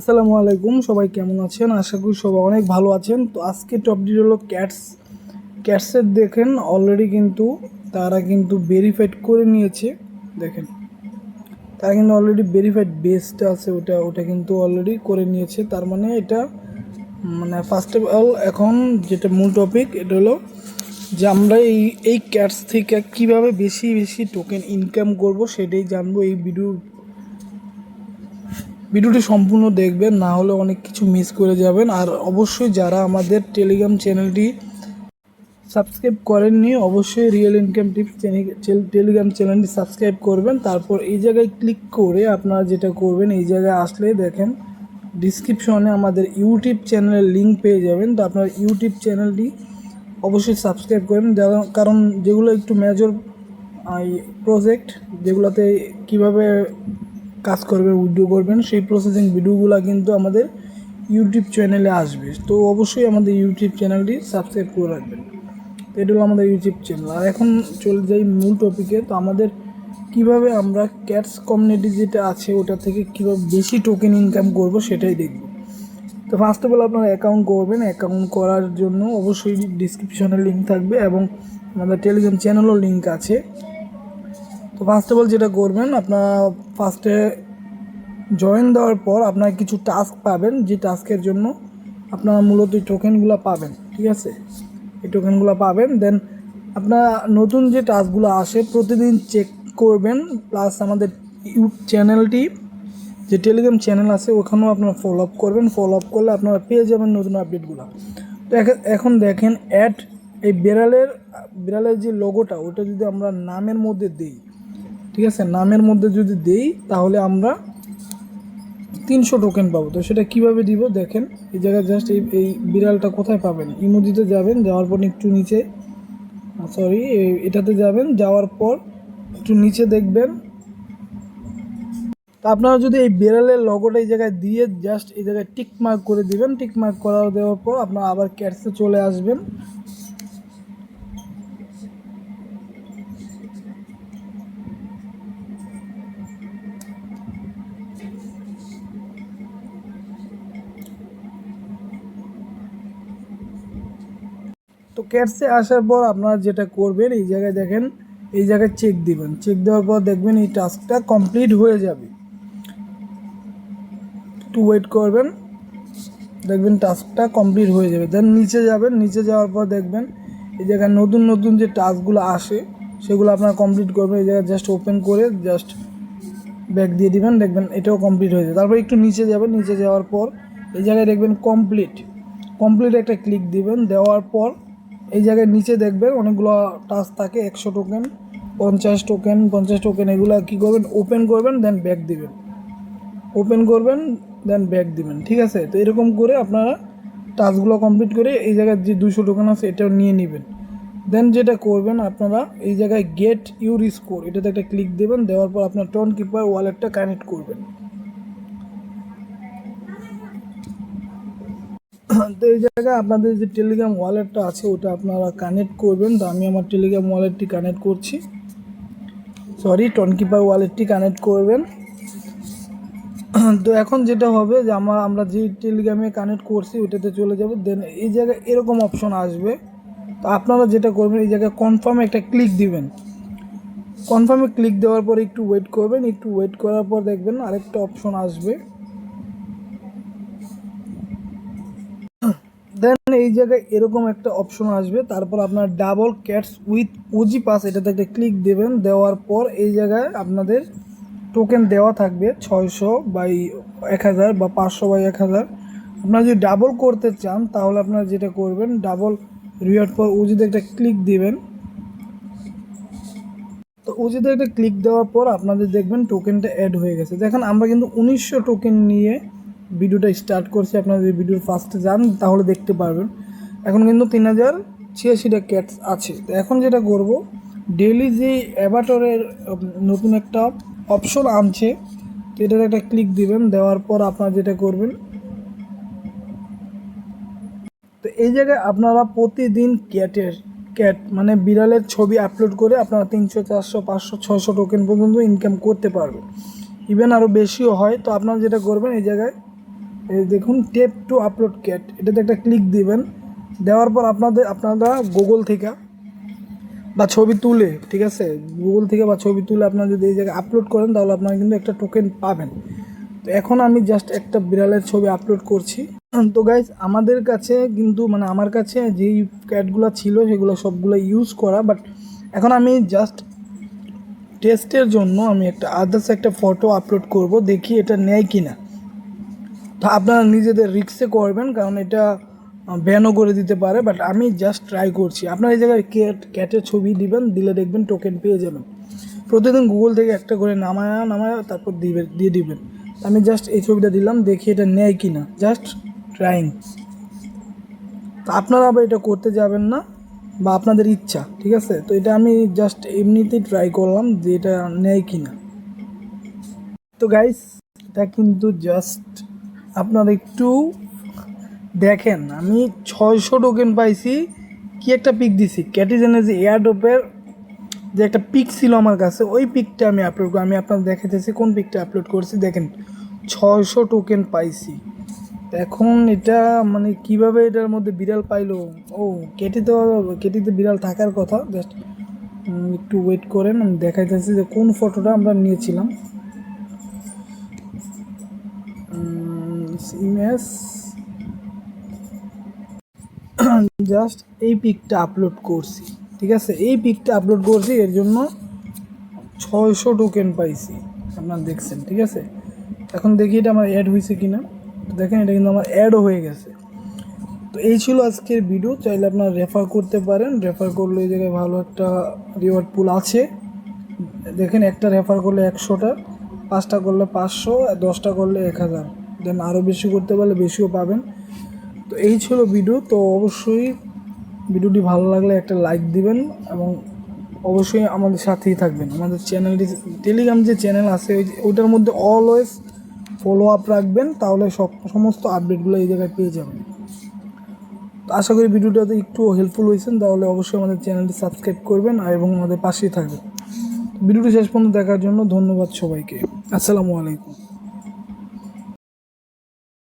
আসসালামু আলাইকুম, সবাই কেমন আছেন? আশা করি সবাই অনেক ভালো আছেন। তো আজকে টপ ডিট হলো ক্যাটস ক্যাটসের দেখেন অলরেডি কিন্তু তারা কিন্তু ভেরিফাইড করে নিয়েছে। দেখেন, তারা কিন্তু অলরেডি ভেরিফাইড বেস্ট আছে, ওটা ওটা কিন্তু অলরেডি করে নিয়েছে। তার মানে এটা মানে ফার্স্ট অফ অল এখন যেটা মূল টপিক এটা হলো যে আমরা এই এই ক্যাটস থেকে কীভাবে বেশি বেশি টোকেন ইনকাম করব, সেটাই জানব এই ভিডিওর ভিডিওটি সম্পূর্ণ দেখবেন, না হলে অনেক কিছু মিস করে যাবেন। আর অবশ্যই যারা আমাদের টেলিগ্রাম চ্যানেলটি সাবস্ক্রাইব করেননি, অবশ্যই রিয়েল ইনকাম টিপস টেলিগ্রাম চ্যানেলটি সাবস্ক্রাইব করবেন। তারপর এই জায়গায় ক্লিক করে আপনারা যেটা করবেন, এই জায়গায় আসলে দেখেন ডিসক্রিপশনে আমাদের ইউটিউব চ্যানেলের লিঙ্ক পেয়ে যাবেন। তো আপনার ইউটিউব চ্যানেলটি অবশ্যই সাবস্ক্রাইব করবেন কারণ যেগুলো একটু মেজর প্রজেক্ট যেগুলোতে কীভাবে কাজ করবেন উইডিও করবেন, সেই প্রসেসিং ভিডিওগুলো কিন্তু আমাদের ইউটিউব চ্যানেলে আসবে। তো অবশ্যই আমাদের ইউটিউব চ্যানেলটি সাবস্ক্রাইব করে রাখবেন। তো এটা হলো আমাদের ইউটিউব চ্যানেল আর এখন চলে যাই মূল টপিকে তো আমাদের কীভাবে আমরা ক্যাটস কমিউনিটি যেটা আছে, ওটা থেকে কীভাবে বেশি টোকেন ইনকাম করব সেটাই দেখব। তো ফার্স্ট অফ অল আপনারা অ্যাকাউন্ট করবেন। অ্যাকাউন্ট করার জন্য অবশ্যই ডিসক্রিপশনে লিঙ্ক থাকবে এবং আমাদের টেলিগ্রাম চ্যানেলও লিঙ্ক আছে। তো ফার্স্ট অফ অল যেটা করবেন, আপনারা ফার্স্টে জয়েন দেওয়ার পর আপনারা কিছু টাস্ক পাবেন, যে টাস্কের জন্য আপনারা মূলত এই টোকেনগুলো পাবেন, ঠিক আছে? এই টোকেনগুলো পাবেন দেন আপনারা নতুন যে টাস্কগুলো আসে, প্রতিদিন চেক করবেন প্লাস আমাদের ইউটিউব চ্যানেলটি যে টেলিগ্রাম চ্যানেল আছে, ওখানেও আপনারা ফলো আপ করবেন ফলো আপ করলে আপনারা পেয়ে যাবেন নতুন আপডেটগুলো তো এখ- এখন দেখেন অ্যাড এই বিড়ালের বিড়ালের যে লোগোটা ওটা যদি আমরা নামের মধ্যে দিই ঠিক আছে? নামের মধ্যে যদি দেই, তাহলে আমরা তিনশো টোকেন পাবো। তো সেটা কীভাবে দিব? দেখেন, এই জায়গায় জাস্ট এই এই বিড়ালটা কোথায় পাবেন? ইমোজিতে যাবেন, যাওয়ার পর একটু নিচে সরি এটাতে যাবেন, যাওয়ার পর একটু নিচে দেখবেন। তা আপনারা যদি এই বিড়ালের লগোটা এই জায়গায় দিয়ে জাস্ট এই জায়গায় টিক মার্ক করে দিবেন টিক মার্ক করা দেওয়ার পর আপনারা আবার ক্যাটসে চলে আসবেন। তো ক্যাটসে আসার পর আপনারা যেটা করবেন, এই জায়গায় দেখেন, এই জায়গায় চেক দিবেন। চেক দেওয়ার পর দেখবেন এই টাস্কটা কমপ্লিট হয়ে যাবে। একটু ওয়েট করবেন, দেখবেন টাস্কটা কমপ্লিট হয়ে যাবে। দেন নিচে যাবেন, নিচে যাওয়ার পর দেখবেন, এই জায়গায় নতুন নতুন যে টাস্কগুলো আসে, সেগুলো আপনারা কমপ্লিট করবেন। এই জায়গায় জাস্ট ওপেন করে জাস্ট ব্যাক দিয়ে দিবেন, দেখবেন এটাও কমপ্লিট হয়ে যাবে। তারপর একটু নিচে যাবেন, নিচে যাওয়ার পর এই জায়গায় দেখবেন কমপ্লিট কমপ্লিট একটা ক্লিক দিবেন, দেওয়ার পর এই জায়গায় নিচে দেখবেন অনেকগুলো টাস্ক থাকে, একশো টোকেন পঞ্চাশ টোকেন পঞ্চাশ টোকেন এগুলো কী করবেন? ওপেন করবেন দেন ব্যাক দিবেন। ওপেন করবেন দেন ব্যাক দিবেন, ঠিক আছে? তো এরকম করে আপনারা টাস্কগুলো কমপ্লিট করে এই জায়গায় যে দুশো টোকেন আছে, এটাও নিয়ে নেবেন। দেন যেটা করবেন আপনারা, এই জায়গায় গেট ইউর স্কোর এটাতে একটা ক্লিক দেবেন, দেওয়ার পর আপনার টোন কিপার ওয়ালেটটা কানেক্ট করবেন। তো এই জায়গায় আপনাদের যে টেলিগ্রাম ওয়ালেটটা আছে, ওটা আপনারা কানেক্ট করবেন। তো আমি আমার টেলিগ্রাম ওয়ালেটটি কানেক্ট করছি। সরি টোন কিপার ওয়ালেটটি কানেক্ট করবেন। তো এখন যেটা হবে যে, আমার, আমরা যে টেলিগ্রামে কানেক্ট করছি, ওটাতে চলে যাবে। দেন এই জায়গায় এরকম অপশন আসবে। তো আপনারা যেটা করবেন, এই জায়গায় কনফার্মে একটা ক্লিক দিবেন। কনফার্মে ক্লিক দেওয়ার পর একটু ওয়েট করবেন। একটু ওয়েট করার পর দেখবেন আরেকটা অপশন আসবে। দেন এই জায়গায় এরকম একটা অপশন আসবে। তারপর আপনার double cats with OG pass এটাতে একটা ক্লিক দেবেন। দেওয়ার পর এই জায়গায় আপনাদের টোকেন দেওয়া থাকবে ছয়শো বাই এক হাজার বা পাঁচশো বাই এক হাজার। আপনারা যদি ডাবল করতে চান, তাহলে আপনারা যেটা করবেন ডাবল রিওয়ার্ড পর উজিতে একটা ক্লিক দিবেন। তো উজিতে একটা ক্লিক দেওয়ার পর আপনাদের দেখবেন টোকেনটা অ্যাড হয়ে গেছে। দেখেন আমরা কিন্তু উনিশশো টোকেন নিয়ে ভিডিওটা স্টার্ট করছি, আপনারা যদি ভিডিওর ফার্স্টে যান তাহলে দেখতে পারবেন। এখন কিন্তু তিন হাজার ছিয়াশিটা ক্যাটস আছে। এখন যেটা করব ডেলি যে অ্যাভাটরের নতুন একটা অপশন আনছে, এটার একটা ক্লিক দিবেন, দেওয়ার পর আপনারা যেটা করবেন, তো এই জায়গায় আপনারা প্রতিদিন ক্যাটের, ক্যাট মানে বিড়ালের ছবি আপলোড করে আপনারা তিনশো, চারশো, পাঁচশো ছশো টোকেন পর্যন্ত ইনকাম করতে পারবেন। ইভেন আরও বেশিও হয়, তো আপনারা যেটা করবেন এই জায়গায় এই দেখুন টেপ টু আপলোড ক্যাট এটাতে একটা ক্লিক দিবেন। দেওয়ার পর আপনাদের, আপনারা গুগল থেকে বা ছবি তুলে, ঠিক আছে? গুগল থেকে বা ছবি তুলে আপনারা যদি এই জায়গায় আপলোড করেন, তাহলে আপনারা কিন্তু একটা টোকেন পাবেন। তো এখন আমি জাস্ট একটা বিড়ালের ছবি আপলোড করছি। তো গাইজ আমাদের কাছে কিন্তু মানে আমার কাছে যেই ক্যাটগুলো ছিল, সেগুলো সবগুলো ইউজ করা বাট এখন আমি জাস্ট টেস্টের জন্য আমি একটা আদার্স একটা ফটো আপলোড করব, দেখি এটা নেয় কি না আপনারা নিজেদের রিক্সে করবেন, কারণ এটা ব্যানও করে দিতে পারে বাট আমি জাস্ট ট্রাই করছি। আপনারা এই জায়গায় ক্যাট ক্যাটের ছবি দিবেন, দিলে দেখবেন টোকেন পেয়ে যাবেন। প্রতিদিন গুগল থেকে একটা করে নামায়া নামায়া তারপর দিবে, দিয়ে দিবেন। আমি জাস্ট এই ছবিটা দিলাম, দেখি এটা নেয় কি না জাস্ট ট্রাইং তো আপনারা আবার এটা করতে যাবেন না, বা আপনাদের ইচ্ছা, ঠিক আছে? তো এটা আমি জাস্ট এমনিতেই ট্রাই করলাম যে এটা নেয় কি না তো গাইস এটা কিন্তু জাস্ট আপনারা একটু দেখেন, আমি ছয়শো টোকেন পাইছি। কি একটা পিক দিছি? ক্যাটিজেনের যে এয়ারড্রপের যে একটা পিক ছিল আমার কাছে, ওই পিকটা আমি আপলোড করি আমি আপনাদের দেখাতেছি কোন পিকটা আপলোড করছি। দেখেন, ছয়শো টোকেন পাইছি। এখন এটা মানে কীভাবে এটার মধ্যে বিড়াল পাইলো? ও কেটিতে কেটিতে বিড়াল থাকার কথা। জাস্ট একটু ওয়েট করেন, আমি দেখাইতেছি যে কোন ফটোটা আমরা নিয়েছিলাম। ইমেজ। জাস্ট এই পিকটা আপলোড করছি, ঠিক আছে? এই পিকটা আপলোড করছি, এর জন্য ছয়শো টোকেন পাইছি। আপনারা দেখছেন, ঠিক আছে? এখন দেখি এটা আমার অ্যাড হয়েছে কি না দেখেন, এটা কিন্তু আমার অ্যাডও হয়ে গেছে। তো এই ছিল আজকের ভিডিও চাইলে আপনারা রেফার করতে পারেন। রেফার করলে এই জায়গায় ভালো একটা রিওয়ার্ড পুল আছে। দেখেন, একটা রেফার করলে একশোটা, পাঁচটা করলে পাঁচশো আর দশটা করলে এক হাজার। দেন আরও বেশি করতে পারলে বেশিও পাবেন। তো এই ছিল ভিডিও, তো অবশ্যই ভিডিওটি ভালো লাগলে একটা লাইক দিবেন এবং অবশ্যই আমাদের সাথেই থাকবেন। আমাদের চ্যানেলটি, টেলিগ্রাম যে চ্যানেল আছে, ওই ওইটার মধ্যে অলওয়েজ ফলো আপ রাখবেন, তাহলে সব, সমস্ত আপডেটগুলো এই জায়গায় পেয়ে যাবেন। তো আশা করি ভিডিওটাতে একটু হেল্পফুল হয়েছেন, তাহলে অবশ্যই আমাদের চ্যানেলটি সাবস্ক্রাইব করবেন আর এবং আমাদের পাশেই থাকবেন। ভিডিওটি শেষ পর্যন্ত দেখার জন্য ধন্যবাদ সবাইকে। আসসালামু আলাইকুম।